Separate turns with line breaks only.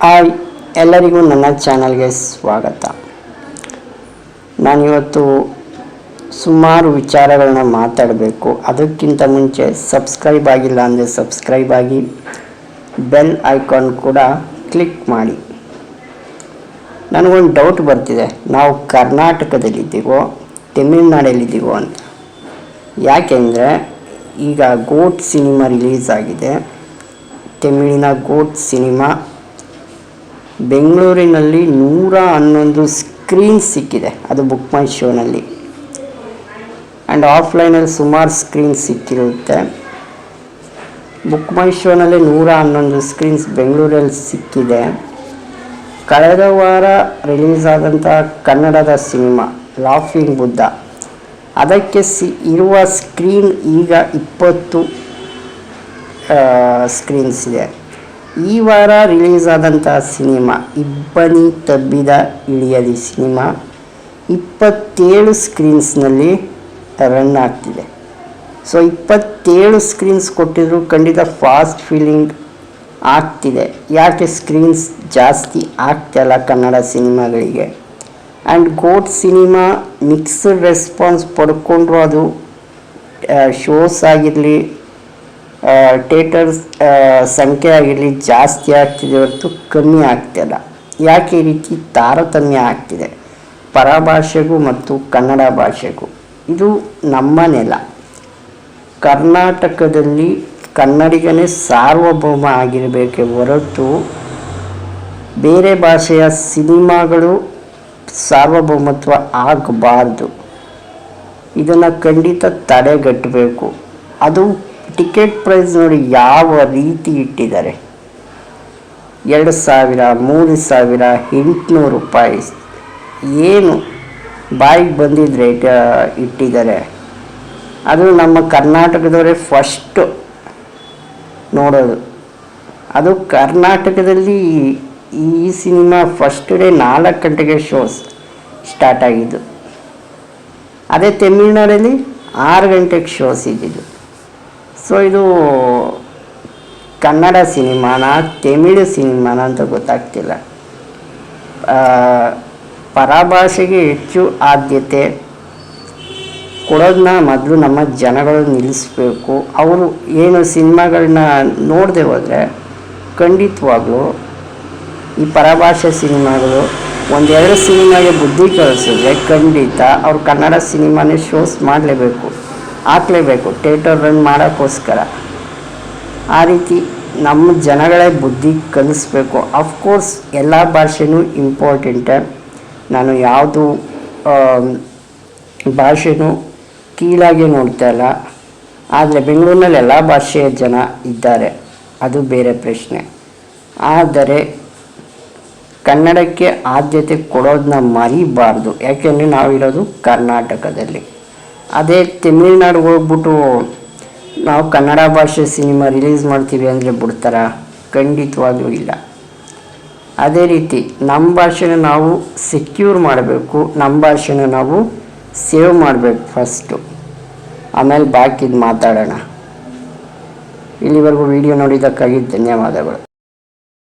Hi, ಎಲ್ಲರಿಗೂ ನನ್ನ ಚಾನಲ್ಗೆ ಸ್ವಾಗತ. ನಾನಿವತ್ತು ಸುಮಾರು ವಿಚಾರಗಳನ್ನ ಮಾತಾಡಬೇಕು. ಅದಕ್ಕಿಂತ ಮುಂಚೆ ಸಬ್ಸ್ಕ್ರೈಬ್ ಆಗಿಲ್ಲ ಅಂದರೆ ಸಬ್ಸ್ಕ್ರೈಬ್ ಆಗಿ, ಬೆಲ್ ಐಕಾನ್ ಕೂಡ ಕ್ಲಿಕ್ ಮಾಡಿ. ನನಗೊಂದು ಡೌಟ್ ಬರ್ತಿದೆ. ನಾವು ಕರ್ನಾಟಕದಲ್ಲಿದ್ದೀವೋ, ತಮಿಳ್ನಾಡಲ್ಲಿದ್ದೀವೋ ಅಂತ. ಯಾಕೆಂದರೆ, ಈಗ ಗೋಟ್ ಸಿನಿಮಾ ರಿಲೀಸ್ ಆಗಿದೆ. ತಮಿಳಿನ ಗೋಟ್ ಸಿನಿಮಾ ಬೆಂಗಳೂರಿನಲ್ಲಿ ನೂರ ಹನ್ನೊಂದು ಸ್ಕ್ರೀನ್ ಸಿಕ್ಕಿದೆ. ಅದು ಬುಕ್ ಮೈ ಶೋನಲ್ಲಿ. ಆ್ಯಂಡ್ ಆಫ್ಲೈನಲ್ಲಿ ಸುಮಾರು ಸ್ಕ್ರೀನ್ ಸಿಕ್ಕಿರುತ್ತೆ. ಬುಕ್ ಮೈ ಶೋನಲ್ಲಿ ನೂರ ಹನ್ನೊಂದು ಸ್ಕ್ರೀನ್ಸ್ ಬೆಂಗಳೂರಲ್ಲಿ ಸಿಕ್ಕಿದೆ. ಕಳೆದ ವಾರ ರಿಲೀಸ್ ಆದಂಥ ಕನ್ನಡದ ಸಿನಿಮಾ, ಲಾಫಿಂಗ್ ಬುದ್ಧ. ಅದಕ್ಕೆ ಸಿ, ಇರುವ ಸ್ಕ್ರೀನ್ ಈಗ ಇಪ್ಪತ್ತು ಸ್ಕ್ರೀನ್ಸ್ ಇದೆ. ಈ ವಾರ ರಿಲೀಸ್ ಆದಂತಹ ಸಿನಿಮಾ, ಇಬ್ಬನಿ ತಬ್ಬಿದ ಇಳಿಯಲಿ ಸಿನಿಮಾ, ಇಪ್ಪತ್ತೇಳು ಸ್ಕ್ರೀನ್ಸ್ನಲ್ಲಿ ರನ್ ಆಗ್ತಿದೆ. ಸೊ ಇಪ್ಪತ್ತೇಳು ಸ್ಕ್ರೀನ್ಸ್ ಕೊಟ್ಟಿದ್ರು ಖಂಡಿತ ಫಾಸ್ಟ್ ಫೀಲಿಂಗ್ ಆಗ್ತಿದೆ. ಯಾಕೆ ಸ್ಕ್ರೀನ್ಸ್ ಜಾಸ್ತಿ ಆಗ್ತಾಯಿಲ್ಲ ಕನ್ನಡ ಸಿನಿಮಾಗಳಿಗೆ? And GOAT cinema mixed response ಪಡ್ಕೊಂಡ್ರು ಅದು ಶೋಸ್ ಆಗಿರಲಿ ಥಿಯೇಟರ್ಸ್ ಸಂಖ್ಯೆ ಆಗಿರಲಿ ಜಾಸ್ತಿ ಆಗ್ತಿದೆ ಹೊರತು ಕಮ್ಮಿ ಆಗ್ತಿಲ್ಲ ಯಾಕೆ ರೀತಿ ತಾರತಮ್ಯ ಆಗ್ತಿದೆ? ಪರಭಾಷೆಗೂ ಮತ್ತು ಕನ್ನಡ ಭಾಷೆಗೂ. ಇದು ನಮ್ಮ ನೆಲ. ಕರ್ನಾಟಕದಲ್ಲಿ ಕನ್ನಡಿಗನೇ ಸಾರ್ವಭೌಮ ಆಗಿರಬೇಕೆ ಹೊರತು ಬೇರೆ ಭಾಷೆಯ ಸಿನಿಮಾಗಳು ಸಾರ್ವಭೌಮತ್ವ ಆಗಬಾರ್ದು. ಇದನ್ನು ಖಂಡಿತ ತಡೆಗಟ್ಟಬೇಕು. ಅದು ಟಿಕೆಟ್ ಪ್ರೈಸ್ ನೋಡಿ ಯಾವ ರೀತಿ ಇಟ್ಟಿದ್ದಾರೆ? ಎರಡು ಸಾವಿರ, ಮೂರು ಸಾವಿರ, ಎಂಟುನೂರು ರೂಪಾಯಿ. ಏನು ಬಾಯಿಗೆ ಬಂದಿದ್ರೆ ಇಟ್ಟಿದ್ದಾರೆ. ಅದು ನಮ್ಮ ಕರ್ನಾಟಕದವರೇ ಫಸ್ಟು ನೋಡೋದು. ಅದು ಕರ್ನಾಟಕದಲ್ಲಿ ಈ ಸಿನಿಮಾ ಫಸ್ಟ್ ಡೇ ನಾಲ್ಕು ಗಂಟೆಗೆ ಶೋಸ್ ಸ್ಟಾರ್ಟ್ ಆಗಿದ್ದು. ಅದೇ ತಮಿಳ್ನಾಡಲ್ಲಿ ಆರು ಗಂಟೆಗೆ ಶೋಸ್ ಇದ್ದಿದ್ದು. ಸೊ ಇದು ಕನ್ನಡ ಸಿನಿಮಾನ ತಮಿಳು ಸಿನಿಮಾನ ಅಂತ ಗೊತ್ತಾಗ್ತಿಲ್ಲ. ಪರಭಾಷೆಗೆ ಹೆಚ್ಚು ಆದ್ಯತೆ ಕೊಡೋದನ್ನ ಮೊದಲು ನಮ್ಮ ಜನಗಳು ನಿಲ್ಲಿಸ್ಬೇಕು. ಅವರು ಏನು ಸಿನಿಮಾಗಳನ್ನ ನೋಡದೆ ಹೋದರೆ ಖಂಡಿತವಾಗ್ಲೂ ಈ ಪರಭಾಷೆ ಸಿನಿಮಾಗಳು ಒಂದೆರಡು ಸಿನಿಮಾಗೆ ಬುದ್ಧಿ ಕಳಿಸಿದ್ರೆ ಖಂಡಿತ ಅವ್ರು ಕನ್ನಡ ಸಿನಿಮಾನೇ ಶೋಸ್ ಮಾಡಲೇಬೇಕು. ಹಾಕ್ಲೇಬೇಕು, ಥಿಯೇಟರ್ ರನ್ ಮಾಡೋಕ್ಕೋಸ್ಕರ. ಆ ರೀತಿ ನಮ್ಮ ಜನಗಳೇ ಬುದ್ಧಿ ಕಲಿಸ್ಬೇಕು. ಅಫ್ಕೋರ್ಸ್ ಎಲ್ಲ ಭಾಷೆನೂ ಇಂಪಾರ್ಟೆಂಟೆ ನಾನು ಯಾವುದು ಭಾಷೆನೂ ಕೀಳಾಗಿ ನೋಡ್ತಾ ಇಲ್ಲ. ಆದರೆ ಬೆಂಗಳೂರಿನಲ್ಲಿ ಎಲ್ಲ ಭಾಷೆಯ ಜನ ಇದ್ದಾರೆ. ಅದು ಬೇರೆ ಪ್ರಶ್ನೆ. ಆದರೆ ಕನ್ನಡಕ್ಕೆ ಆದ್ಯತೆ ಕೊಡೋದನ್ನ ಮರಿಬಾರ್ದು. ಯಾಕೆಂದರೆ ನಾವಿರೋದು ಕರ್ನಾಟಕದಲ್ಲಿ. ಅದೇ ತಮಿಳ್ನಾಡಿಗೆ ಹೋಗ್ಬಿಟ್ಟು ನಾವು ಕನ್ನಡ ಭಾಷೆ ಸಿನಿಮಾ ರಿಲೀಸ್ ಮಾಡ್ತೀವಿ ಅಂದರೆ ಬಿಡ್ತಾರ? ಖಂಡಿತವಾಗ್ಲೂ ಇಲ್ಲ. ಅದೇ ರೀತಿ ನಮ್ಮ ಭಾಷೆನ ನಾವು ಸೆಕ್ಯೂರ್ ಮಾಡಬೇಕು, ನಮ್ಮ ಭಾಷೆನ ನಾವು ಸೇವ್ ಮಾಡಬೇಕು ಫಸ್ಟು ಆಮೇಲೆ ಬಾಕಿದು ಮಾತಾಡೋಣ. ಇಲ್ಲಿವರೆಗೂ ವಿಡಿಯೋ ನೋಡಿದ್ದಕ್ಕಾಗಿ ಧನ್ಯವಾದಗಳು.